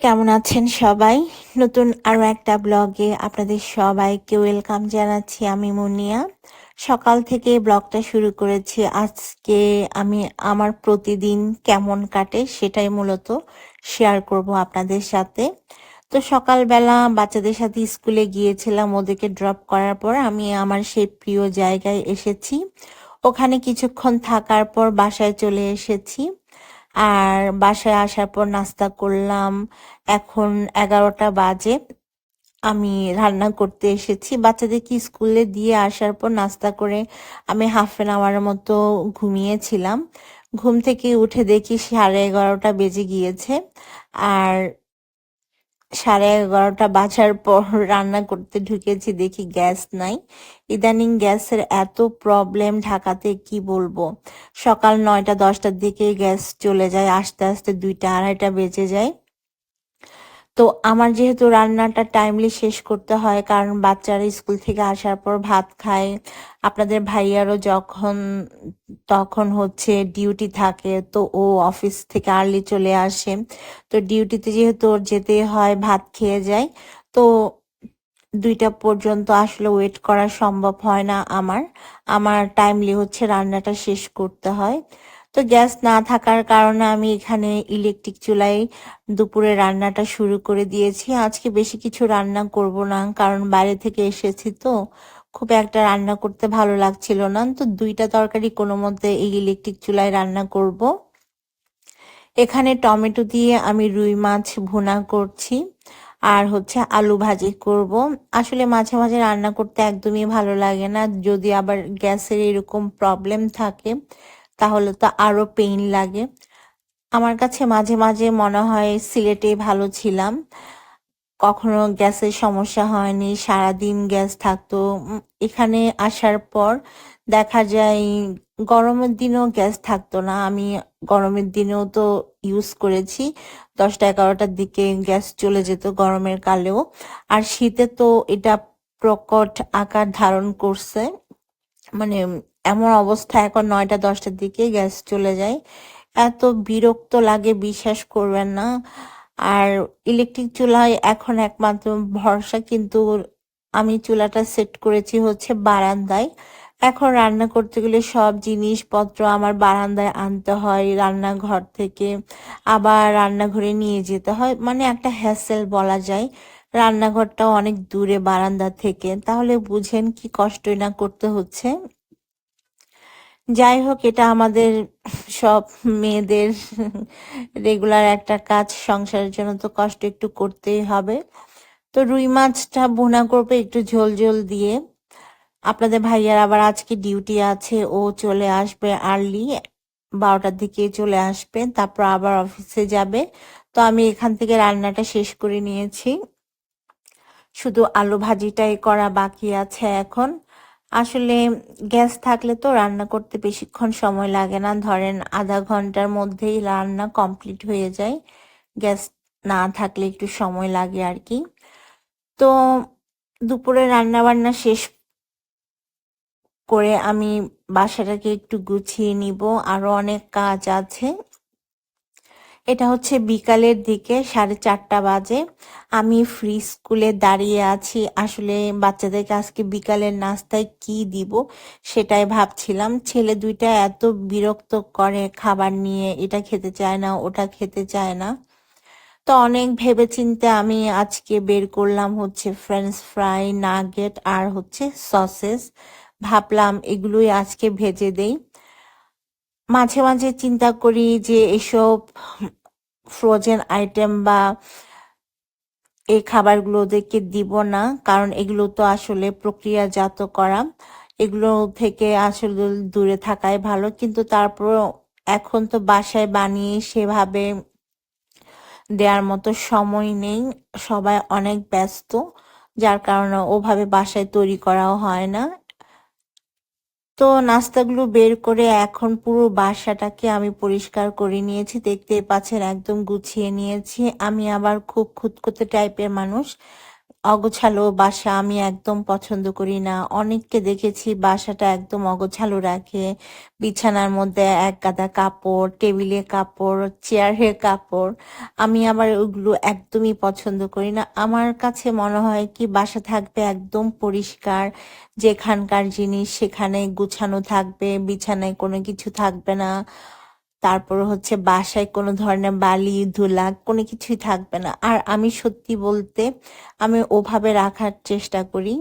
কেমন আছেন সবাই? নতুন আরও একটা ব্লগে আপনাদের সবাইকে ওয়েলকাম জানাচ্ছি আমি মুনিয়া। সকাল থেকে ব্লগটা শুরু করেছি। আজকে আমি আমার প্রতিদিন কেমন কাটে সেটাই মূলত শেয়ার করব আপনাদের সাথে। তো সকালবেলা বাচ্চাদের সাথে স্কুলে গিয়েছিলাম, ওদেরকে ড্রপ করার পর আমি আমার সেই প্রিয় জায়গায় এসেছি। ওখানে কিছুক্ষণ থাকার পর বাসায় চলে এসেছি। আর বাসায় আসার পর নাস্তা করলাম। এখন এগারোটা বাজে। আমি রান্না করতে এসেছি। বাচ্চাদেরকে স্কুলে দিয়ে আসার পর নাস্তা করে আমি হাফ অ্যান আওয়ারের মতো ঘুমিয়েছিলাম। ঘুম থেকে উঠে দেখি সাড়ে এগারোটা বেজে গিয়েছে। আর সাড়ে এগারোটা বাজার পর রান্না করতে ঢুকেছি, দেখি গ্যাস নাই। ইদানিং গ্যাসের এত প্রবলেম ঢাকাতে, কি বলব? সকাল নয়টা, দশটার দিকে গ্যাস চলে যায়, আস্তে আস্তে দুইটা, আড়াইটা বেজে যায়। তো আমার যেহেতু রান্নাটা টাইমলি শেষ করতে হয়, কারণ বাচ্চারা স্কুল থেকে আসার পর ভাত খায়, আপনাদের ভাইয়ারও যখন, তখন হচ্ছে ডিউটি থাকে, তো ও অফিস থেকে আর্লি চলে আসে। তো ডিউটিতে যেহেতু ওর যেতে হয়, ভাত খেয়ে যায়, তো দুইটা পর্যন্ত আসলে ওয়েট করা সম্ভব হয় না আমার। আমার টাইমলি হচ্ছে রান্নাটা শেষ করতে হয়। তো গ্যাস না থাকার কারণে আমি এখানে ইলেকট্রিক চুলায় দুপুরে রান্নাটা শুরু করে দিয়েছি। আজকে বেশি কিছু রান্না করব না, কারণ বাইরে থেকে এসেছি তো। খুব একটা রান্না করতে ভালো লাগছিল না। তো দুইটা তরকারি কোনো মধ্যে এই ইলেকট্রিক চুলায় রান্না করব। এখানে টমেটো দিয়ে আমি রুই মাছ ভুনা করছি আর হচ্ছে আলু ভাজি করব। আসলে মাঝে মাঝে রান্না করতে একদমই ভালো লাগে না। যদি আবার গ্যাসের এরকম প্রবলেম থাকে তাহলে তো আরও পেইন লাগে। আমার কাছে মাঝে মাঝে মনে হয় সিলেটে ভালো ছিলাম। কখনো গ্যাসের সমস্যা হয়নি, সারাদিন গ্যাস থাকতো। এখানে আসার পর দেখা যায় গরমের দিনেও গ্যাস থাকতো না। আমি গরমের দিনেও তো ইউজ করেছি। দশটা এগারোটার দিকে গ্যাস চলে যেত গরমের কালেও। আর শীতে তো এটা প্রকট আকার ধারণ করছে। মানে এমন অবস্থা, এখন নয়টা, দশটার দিকে গ্যাস চলে যায়। এত বিরক্ত লাগে, বিশ্বাস করবেন না। আর ইলেকট্রিক চুলায় এখন একমাত্র ভরসা, কিন্তু আমি চুলাটা সেট করেছি হচ্ছে বারান্দায়। এখন রান্না করতে গেলে সব জিনিসপত্র আমার বারান্দায় আনতে হয়, রান্নাঘর থেকে আবার রান্নাঘরে নিয়ে যেতে হয়। মানে একটা হ্যাসেল বলা যায়। রান্নাঘরটাও অনেক দূরে বারান্দা থেকে। তাহলে বুঝেন কি কষ্টই না করতে হচ্ছে। যাই হোক এটা আমাদের সব মেয়েদের রেগুলার একটা কাজ, সংসারের জন্য তো কষ্ট একটু করতেই হবে। তো রুই মাছটা ভুনা করবে একটু ঝোল ঝোল দিয়ে। আপনাদের ভাইয়ার আবার আজকে ডিউটি আছে, ও চলে আসবে আর্লি, বারোটার দিকে চলে আসবে, তারপর আবার অফিসে যাবে। তো আমি এখান থেকে রান্নাটা শেষ করে নিয়েছি। শুধু আলু ভাজিটাই করা বাকি আছে এখন। আসলে গ্যাস থাকলে তো রান্না করতে বেশিক্ষণ সময় লাগে না। ধরেন আধা ঘণ্টার মধ্যেই রান্না কমপ্লিট হয়ে যায়। গ্যাস না থাকলে একটু সময় লাগে আর কি। তো দুপুরে রান্না বান্না শেষ করে আমি বাসাটাকে একটু গুছিয়ে নিব। আরও অনেক কাজ আছে। এটা হচ্ছে বিকালের দিকে সাড়ে চারটা বাজে। আমি ফ্রি স্কুলে দাঁড়িয়ে আছি। আসলে বাচ্চাদেরকে আজকে বিকালের নাস্তায় কি দিব সেটাই ভাবছিলাম। ছেলে দুইটা এত বিরক্ত করে খাবার নিয়ে, এটা খেতে চায় না, ওটা খেতে চায় না। তো অনেক ভেবেচিন্তে আমি আজকে বের করলাম হচ্ছে ফ্রেঞ্চ ফ্রাই নাগেট আর হচ্ছে সসেস ভাবলাম এগুলোই আজকে ভেজে দেই। মাঝে মাঝে চিন্তা করি যে এসব ফ্রোজেন আইটেম বা এই খাবারগুলো ওদেরকে দিব না, কারণ এগুলো তো আসলে প্রক্রিয়াজাত করা। এগুলো থেকে আসলে দূরে থাকাই ভালো, কিন্তু তারপর এখন তো বাসায় বানিয়ে সেভাবে দেওয়ার মতো সময় নেই। সবাই অনেক ব্যস্ত, যার কারণে ওভাবে বাসায় তৈরি করাও হয় না। তো নাস্তাগুলো বের করে এখন পুরো বাসাটাকে আমি পরিষ্কার করে নিয়েছি দেখতে পাচ্ছেন, একদম গুছিয়ে নিয়েছি। আমি আবার খুব খুঁতখুতে টাইপের মানুষ। অগোছালো বাসা আমি একদম পছন্দ করি না। অনেককে দেখেছি বাসাটা একদম অগোছালো রাখে। বিছানার মধ্যে এক গাদা কাপড় টেবিলে কাপড়, চেয়ারের কাপড়। আমি আবার ওগুলো একদমই পছন্দ করি না। আমার কাছে মনে হয় কি, বাসা থাকবে একদম পরিষ্কার। যেখানকার জিনিস সেখানে গুছানো থাকবে, বিছানায় কোনো কিছু থাকবে না। তারপর হচ্ছে বাসায় কোনো ধরনের বালি, ধুলা কোনো কিছুই থাকবে না। আর আমি সত্যি বলতে আমি ওভাবে রাখার চেষ্টা করি।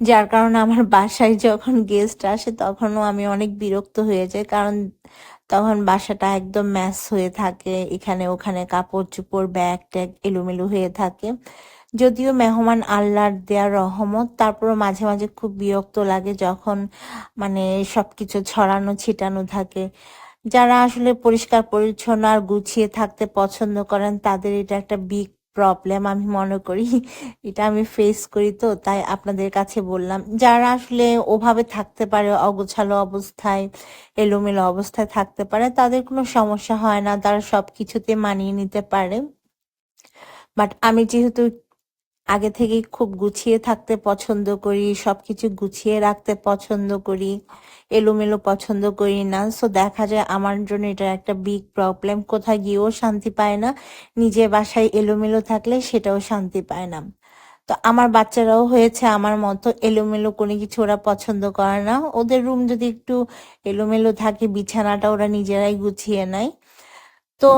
যার কারণে আমার বাসায় যখন গেস্ট আসে তখনও আমি অনেক বিরক্ত হয়ে যাই। কারণ তখন বাসাটা একদম ম্যাস হয়ে থাকে। এখানে ওখানে কাপড় চোপড় ব্যাগ ট্যাগ এলোমেলো হয়ে থাকে। যদিও মেহমান আল্লাহর দেয়া রহমত, তারপরও মাঝে মাঝে খুব বিরক্ত লাগে যখন মানে সবকিছু ছড়ানো, ছিটানো থাকে। যারা আসলে পরিষ্কার পরিচ্ছন্ন আর গুছিয়ে থাকতে পছন্দ করেন, তাদের এটা একটা বিগ প্রবলেম আমি মনে করি। এটা আমি ফেস করি তো, তাই আপনাদের কাছে বললাম। যারা আসলে ওভাবে থাকতে পারে, অগোছালো অবস্থায়, এলোমেলো অবস্থায় থাকতে পারে, তাদের কোনো সমস্যা হয় না। তারা সব কিছুতে মানিয়ে নিতে পারে। বাট আমি যেহেতু আগে থেকেই খুব গুছিয়ে থাকতে পছন্দ করি সব কিছু গুছিয়ে রাখতে পছন্দ করি, এলোমেলো পছন্দ করি না। সো দেখা যায় আমার জন্য এটা একটা বিগ প্রবলেম কোথায় গিয়েও শান্তি পায় না। নিজের বাসায় এলোমেলো থাকলে সেটাও শান্তি পায় না। তো আমার বাচ্চারাও হয়েছে আমার মতো, এলোমেলো কোনো কিছু ওরা পছন্দ করে না। ওদের রুম যদি একটু এলোমেলো থাকে, বিছানাটা ওরা নিজেরাই গুছিয়ে নেয়। তো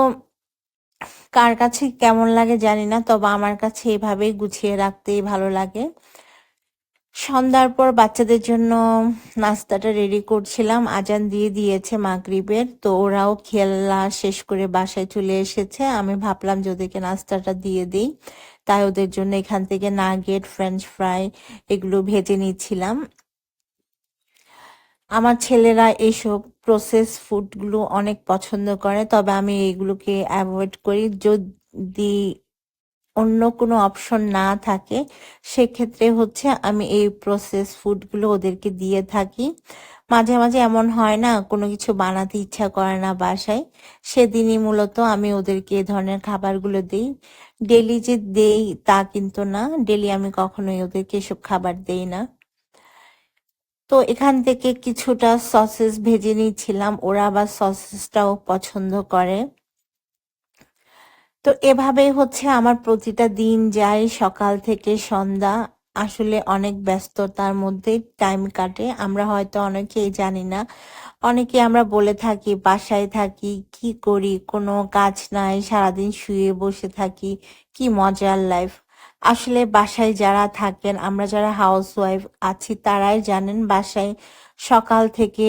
কার কাছে কেমন লাগে জানি না, তবে আমার কাছে এভাবেই গুছিয়ে রাখতেই ভালো লাগে। সন্ধ্যার পর বাচ্চাদের জন্য নাস্তাটা রেডি করছিলাম। আজান দিয়ে দিয়েছে মাগরিবের, তো ওরাও খেলা শেষ করে বাসায় চলে এসেছে। আমি ভাবলাম যে ওদেরকে নাস্তাটা দিয়ে দিই। তাই ওদের জন্য এখান থেকে নাগেট ফ্রেঞ্চ ফ্রাই এগুলো ভেজে নিচ্ছিলাম। আমার ছেলেরা এইসব প্রসেস ফুডগুলো অনেক পছন্দ করে, তবে আমি এইগুলোকে অ্যাভয়েড করি। যদি অন্য কোনো অপশন না থাকে, সেক্ষেত্রে হচ্ছে আমি এই প্রসেস ফুডগুলো ওদেরকে দিয়ে থাকি। মাঝে মাঝে এমন হয় না, কোনো কিছু বানাতে ইচ্ছা করে না বাসায়, সেদিনই মূলত আমি ওদেরকে এ ধরনের খাবারগুলো দিই। ডেলি যে দেই তা কিন্তু না ডেলি আমি কখনোই ওদেরকে এসব খাবার দেই না। তো এখান থেকে কিছুটা সসেস ভেজে নিয়েছিলাম। ওরা আবার সসেসটাও পছন্দ করে। তো এভাবেই হচ্ছে আমার প্রতিটা দিন যায় সকাল থেকে সন্ধ্যা। আসলে অনেক ব্যস্ততার মধ্যে টাইম কাটে। আমরা হয়তো অনেকেই জানি না। অনেকে আমরা বলে থাকি, বাসায় থাকি, কি করি? কোনো কাজ নাই, সারাদিন শুয়ে বসে থাকি, কি মজার লাইফ আসলে বাসায় যারা থাকেন, আমরা যারা হাউস ওয়াইফ আছি, তারাই জানেন বাসায় সকাল থেকে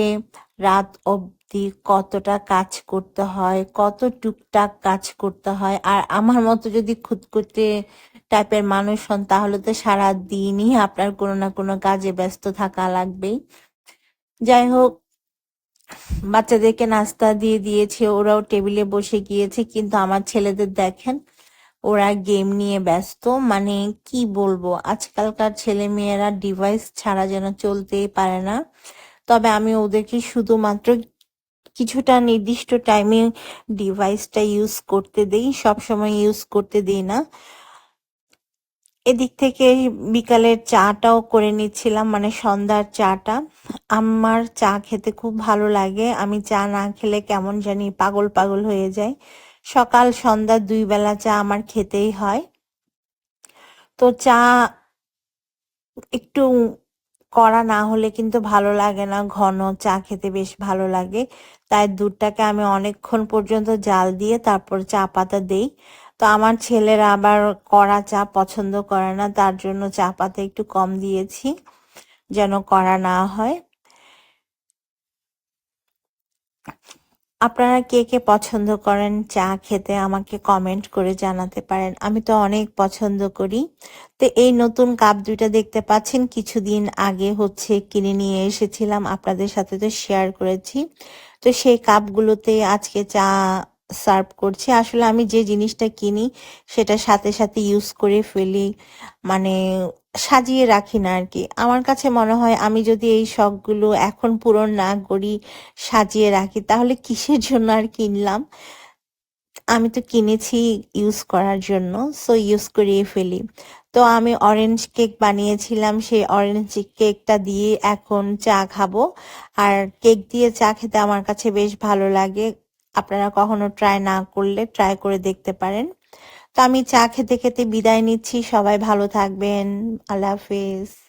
রাত অবধি কতটা কাজ করতে হয়, কত টুকটাক কাজ করতে হয়। আর আমার মতো যদি খুঁতখুঁতে টাইপের মানুষ হন, তাহলে তো সারা দিনই আপনার কোনো না কোনো কাজে ব্যস্ত থাকা লাগবেই। যাই হোক, বাচ্চাদেরকে নাস্তা দিয়ে দিয়েছে, ওরাও টেবিলে বসে গিয়েছে, কিন্তু আমার ছেলেদের দেখেন ওরা গেম নিয়ে ব্যস্ত। মানে কি বলব, আজকালকার ছেলে মেয়েরা ডিভাইস ছাড়া যেন চলতেই পারে না। তবে আমি ওদেরকে শুধুমাত্র কিছুটা নির্দিষ্ট টাইমে ডিভাইসটা ইউজ করতে দেই, সবসময় ইউজ করতে দিই না। এদিক থেকে বিকালের চাটাও করে নিচ্ছিলাম মানে সন্ধ্যার চাটা। আমার চা খেতে খুব ভালো লাগে। আমি চা না খেলে কেমন জানি পাগল পাগল হয়ে যায়। সকাল, সন্ধ্যা দুই বেলা চা আমার খেতেই হয়। তো চা একটু কড়া না হলে কিন্তু ভালো লাগে না, ঘন চা খেতে বেশ ভালো লাগে। তাই দুধটাকে আমি অনেকক্ষণ পর্যন্ত জাল দিয়ে তারপর চা পাতা দেই। তো আমার ছেলেরা আবার কড়া চা পছন্দ করে না, তার জন্য চা পাতা একটু কম দিয়েছি, যেন কড়া না হয়। আপনারা কে কে পছন্দ করেন, চা খেতে আমাকে কমেন্ট করে জানাতে পারেন। আমি তো অনেক পছন্দ করি। তো এই নতুন কাপ দুইটা দেখতে পাচ্ছেন, কিছুদিন আগে হচ্ছে কিনে নিয়ে এসেছিলাম, আপনাদের সাথে তো শেয়ার করেছি। তো সেই কাপগুলোতে আজকে চা সার্ভ করছি। আসলে আমি যে জিনিসটা কিনি, সেটা সাথে সাথে ইউজ করে ফেলি মানে সাজিয়ে রাখি না আর কি। আমার কাছে মনে হয় আমি যদি এই শখগুলো এখন পূরণ না করি, সাজিয়ে রাখি, তাহলে কিসের জন্য আর কিনলাম? আমি তো কিনেছি ইউজ করার জন্য সো ইউজ করিয়ে ফেলি। তো আমি অরেঞ্জ কেক বানিয়েছিলাম, সেই অরেঞ্জ কেকটা দিয়ে এখন চা খাব। আর কেক দিয়ে চা খেতে আমার কাছে বেশ ভালো লাগে। আপনারা কখনো ট্রাই না করলে ট্রাই করে দেখতে পারেন। তো আমি চা খেতে খেতে বিদায় নিচ্ছি। সবাই ভালো থাকবেন। আল্লাহ হাফেজ।